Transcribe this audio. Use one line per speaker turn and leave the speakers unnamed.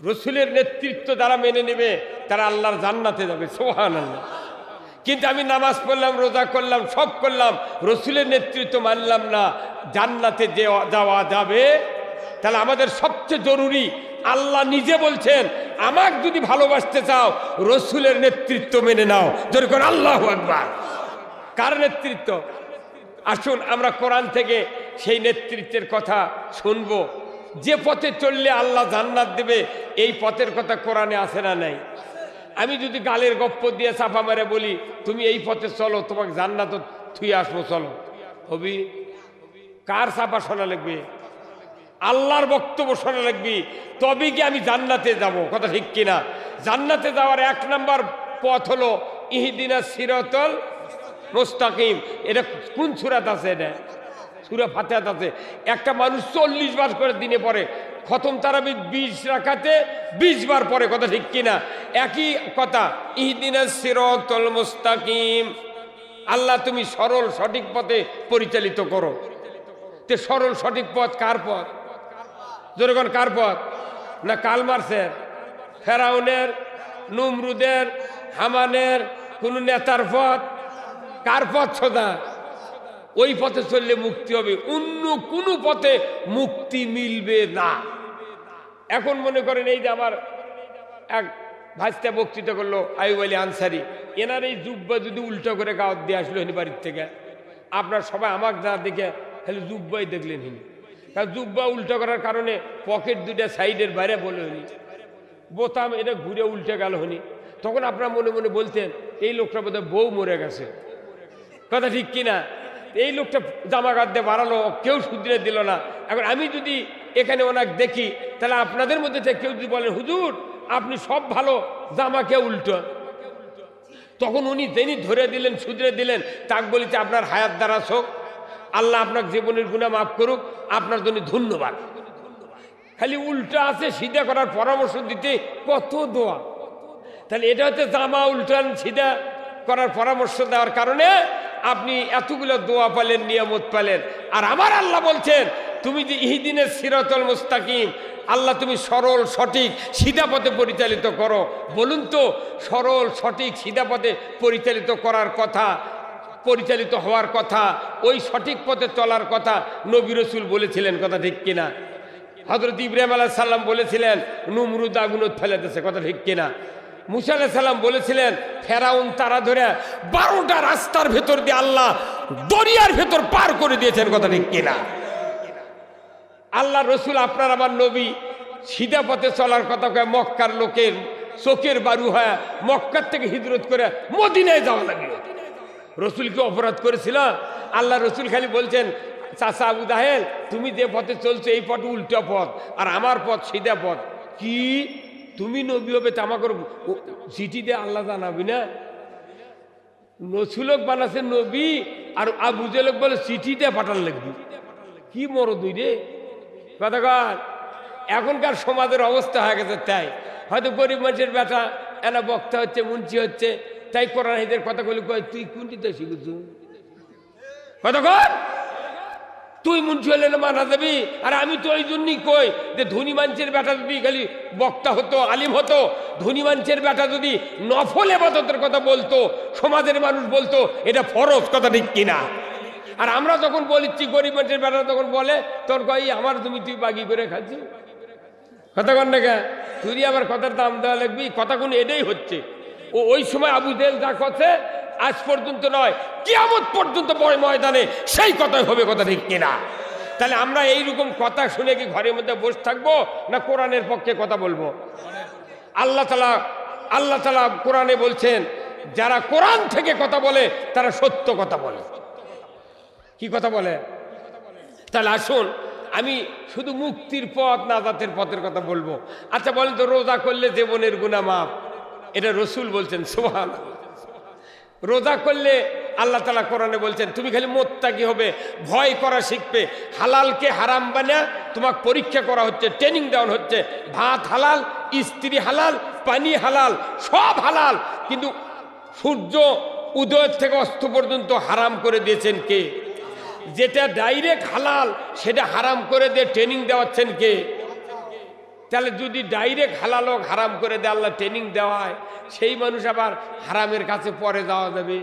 রসুলের নেতৃত্ব যারা মেনে নেবে, তারা আল্লাহর জান্নাতে যাবে সোহান আল্লাহ কিন্তু আমি নামাজ পড়লাম, রোজা করলাম, সব করলাম, রসুলের নেতৃত্ব মানলাম না, জান্নাতে যাওয়া যাবে, তাহলে আমাদের সবচেয়ে জরুরি, আল্লাহ নিজে বলছেন, আমাকে যদি ভালোবাসতে চাও, রসুলের নেতৃত্ব মেনে নাও। যদি কোন, আল্লাহ একবার কার নেতৃত্ব? আসুন, আমরা কোরআন থেকে সেই নেতৃত্বের কথা শুনব। যে পথে চললে আল্লাহ জান্নাত দেবে, এই পথের কথা কোরআনে আসে না নাই? আমি যদি গালের গপ্প দিয়ে চাপা মেরে বলি, তুমি এই পথে চলো, তোমাকে জান্নাত থুয়ে আসব, চলো। হবি? কার চাপা শোনা লাগবে? আল্লাহর বক্তব্য শোনা লাগবে। তবে কি আমি জান্নাতে যাব? কথা ঠিক কিনা? জান্নাতে যাওয়ার এক নাম্বার পথ হলো ইহিদিনা সিরতল মোস্তাকিম। এটা কোন সুরাত আছে এটা? সুরা ফাতেহাত আছে। একটা মানুষ চল্লিশ বার করে দিনে পড়ে। খতম তারা বিশ রাখাতে বিশ বার পরে কথা ঠিক কিনা? একই কথা, ইহদিনা সিরতল মোস্তাকিম। আল্লাহ তুমি সরল সঠিক পথে পরিচালিত করো। তে সরল সঠিক পথ কার পথ? জনগণ কার পথ? না কালমার্সের, ফেরাউনের, নুমরুদের, হামানের, কোন নেতার পথ? কার পথ সোজা ওই পথে চললে মুক্তি হবে, অন্য কোনো পথে মুক্তি মিলবে না। এখন মনে করেন এই যে আমার এক ভাজতে বক্তৃতা করল আয়ুব আলী আনসারি। এনার এই জুব্বা যদি উল্টো করে গাওয়াত দিয়ে আসলো হিনি বাড়ির থেকে, আপনার সবাই আমাকে না দেখে খালি জুব্বাই দেখলেন হিনি। কারণ জুব্বা উল্টো করার কারণে পকেট দুটা সাইডের বাইরে বলে হনি। বোতাম, এটা ঘুরে উল্টে গেল হনি। তখন আপনার মনে মনে বলতেন, এই লোকটা বোধহয় বউ মরে গেছে। কথা ঠিক কিনা? এই লোকটা জামা দিয়ে বাড়ালো, কেউ শুধরে দিল না। এখন আমি যদি এখানে ওনাকে দেখি, তাহলে আপনাদের মধ্যে থেকে কেউ যদি বলেন হুজুর, আপনি সব ভালো, জামাকে উল্টো। তখন উনি তিনি ধরে দিলেন, শুধরে দিলেন, তাক বলিতে আপনার হায়াত দ্বারা হোক আল্লাহ আপনার জীবনের গুণা মাফ করুক। আপনার জন্য ধন্যবাদ। খালি উল্টো আছে, সিধা করার পরামর্শ দিতে কত দোয়া। তাহলে এটা হচ্ছে জামা উল্টান সিধা করার পরামর্শ দেওয়ার কারণে আপনি এতগুলো দোয়া পালেন, নিয়ামত পালেন। আর আমার আল্লাহ বলছেন, তুমি যে ইহিদিনের সিরতল মুস্তাকিম, আল্লাহ তুমি সরল, সঠিক সিধা পথে পরিচালিত করো। বলুন তো, সরল, সঠিক সিধা পথে পরিচালিত করার কথা, পরিচালিত হওয়ার কথা, ওই সঠিক পথে চলার কথা নবী রসুল বলেছিলেন, কথা ঠিক কিনা? হজরত ইব্রাহিম আলাহ সাল্লাম বলেছিলেন, নুমরুদ আগুনত ফেলে দিয়েছে কথা ঠিক কিনা? মুসা সাল্লাম বলেছিলেন, ফেরাউন তারা ধরে বারোটা রাস্তার ভেতর দিয়ে আল্লাহ দরিয়ার ভেতর পার করে দিয়েছেন, কথা ঠিক কিনা? আল্লাহ রসুল আপনার আমার নবী, সিধা পথে চলার কথা কয় মক্কার লোকের চোখের বারু হয় মক্কার থেকে হিজরত করে মদিনায় যাওয়া লাগল। রসুল কি অপরাধ করেছিল? আল্লাহ রসুল খালি বলছেন চাষা আবু দাহেল তুমি যে পথে চলছো, এই পথ উল্টো পথ, আর আমার পথ সিধা পথ। কি? তুমি নবী হবে তামাকর চিঠি দিয়ে আল্লাহ জানাবি না? নসুলক বানাছে নবী আর আবু জেলক বলে চিঠি দিয়ে পাঠান লাগবি। কি মর দুই রে? কথাকার এখনকার সমাজের অবস্থা হয়ে গেছে তাই। হয়তো গরিব মানুষের বেটা এনা বক্তা হচ্ছে, মুন্সি হচ্ছে, তাই কোরআন এদের কথাগুলি কয়, তুই কোনটিতে শিখেছ? কথা কর তুই মুন্সি হলে মানা যাবি আর আমি তো ওই জন্যই কই যে ধনী মানুষের বেটা যদি খালি বক্তা হতো, আলিম হতো, ধনী মানুষের বেটা যদি নফল এবাদতের কথা বলতো, সমাজের মানুষ বলতো, এটা ফরজ কথা ঠিক কিনা? আর আমরা যখন বলিচ্ছি গরিব মানুষের বেটা, তখন বলে, তোর কই আমার তুমি তুই বাগি করে খাচ্ছি কথা কন না? তুই আবার কথার দাম দেওয়া লাগবি, কথা কোন এটাই হচ্ছে। ও ওই সময় আবু দেল যা কথা আজ পর্যন্ত নয়, কিয়ামত পর্যন্ত বয় ময়দানে সেই কথাই হবে কথা ঠিক কিনা? তাহলে আমরা এইরকম কথা শুনে কি ঘরের মধ্যে বসে থাকব না কোরআনের পক্ষে কথা বলব? আল্লাহ তালা আল্লাহ তালা কোরআনে বলছেন, যারা কোরআন থেকে কথা বলে, তারা সত্য কথা বলে। কি কথা বলে? তাহলে আসুন, আমি শুধু মুক্তির পথ নাজাতের পথের কথা বলব। আচ্ছা বলেন তো, রোজা করলে জীবনের গুণা মাপ এটা রসুল বলছেন সোহান রোজা করলে আল্লাহ তালা কোরআনে বলছেন, তুমি খালি মোত্তাকি হবে, ভয় করা শিখবে। হালালকে হারাম বানা তোমাকে পরীক্ষা করা হচ্ছে ট্রেনিং দেওয়ানো হচ্ছে। ভাত হালাল, স্ত্রী হালাল, পানি হালাল, সব হালাল। কিন্তু সূর্য উদয় থেকে অস্ত পর্যন্ত হারাম করে দিয়েছেন কে? যেটা ডাইরেক্ট হালাল, সেটা হারাম করে দিয়ে ট্রেনিং দেওয়াচ্ছেন কে? তাহলে যদি ডাইরেক্ট হালাল হোক, হারাম করে দেয় আল্লাহ ট্রেনিং দেওয়া হয় সেই মানুষ আবার হারামের কাছে পরে যাওয়া যাবে।